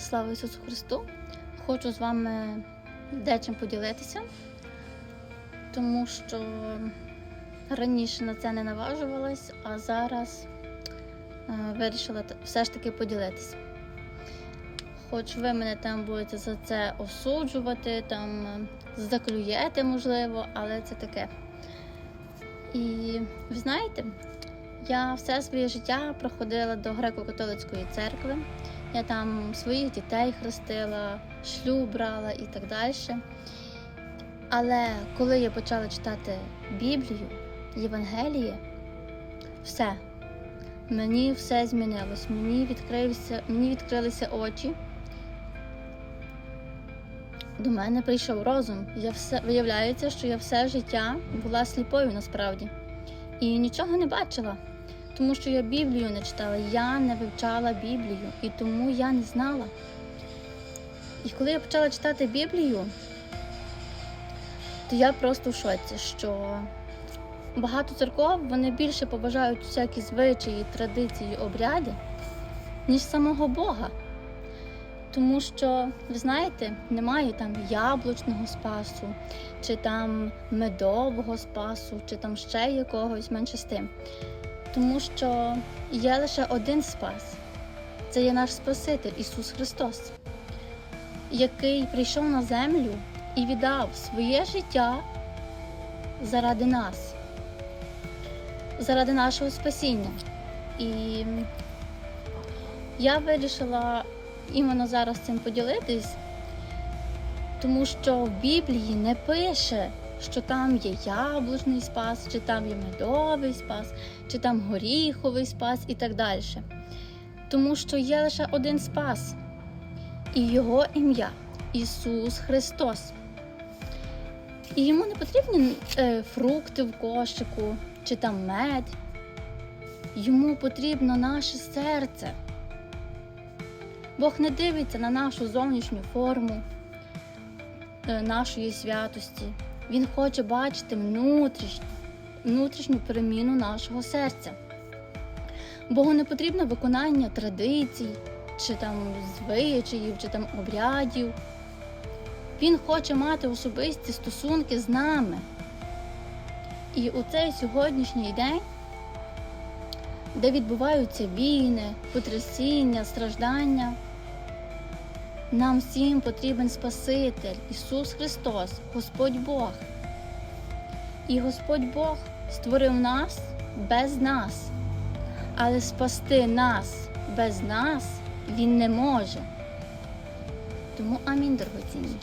Слава Ісусу Христу! Хочу з вами дечим поділитися, тому що раніше на це не наважувалась, а зараз е, вирішила все ж таки поділитися. Хоч ви мене там будете за це осуджувати, там е, заклюєте, можливо, але це таке. І ви знаєте, я все своє життя проходила до греко-католицької церкви. Я там своїх дітей хрестила, шлюб брала і так далі. Але коли я почала читати Біблію, Євангеліє, все, мені все змінилось. Мені відкрився, мені відкрилися очі. До мене прийшов розум. Я все виявляється, що я все життя була сліпою насправді і нічого не бачила. Тому що я Біблію не читала, я не вивчала Біблію, і тому я не знала. І коли я почала читати Біблію, то я просто в шоці, що багато церков вони більше поважають всякі звичаї, традиції, обряди, ніж самого Бога. Тому що, ви знаєте, немає там яблучного спасу, чи там медового спасу, чи там ще якогось менше з тим. Тому що є лише один спас це є наш Спаситель Ісус Христос, який прийшов на землю і віддав своє життя заради нас, заради нашого спасіння. І я вирішила іменно зараз цим поділитись, тому що в Біблії не пише, що там є яблучний спас, чи там є медовий спас, чи там горіховий спас і так далі. Тому що є лише один спас, і його ім'я Ісус Христос. І йому не потрібні е, фрукти в кошику чи там мед. Йому потрібно наше серце. Бог не дивиться на нашу зовнішню форму е, нашої святості. Він хоче бачити внутрішню, переміну нашого серця. Богу не потрібно виконання традицій, чи там звичаїв, чи там обрядів. Він хоче мати особисті стосунки з нами. І у цей сьогоднішній день, де відбуваються війни, потрясіння, страждання, нам всім потрібен Спаситель, Ісус Христос, Господь Бог. І Господь Бог створив нас без нас, але спасти нас без нас Він не може. Тому амінь, дорогоцінні.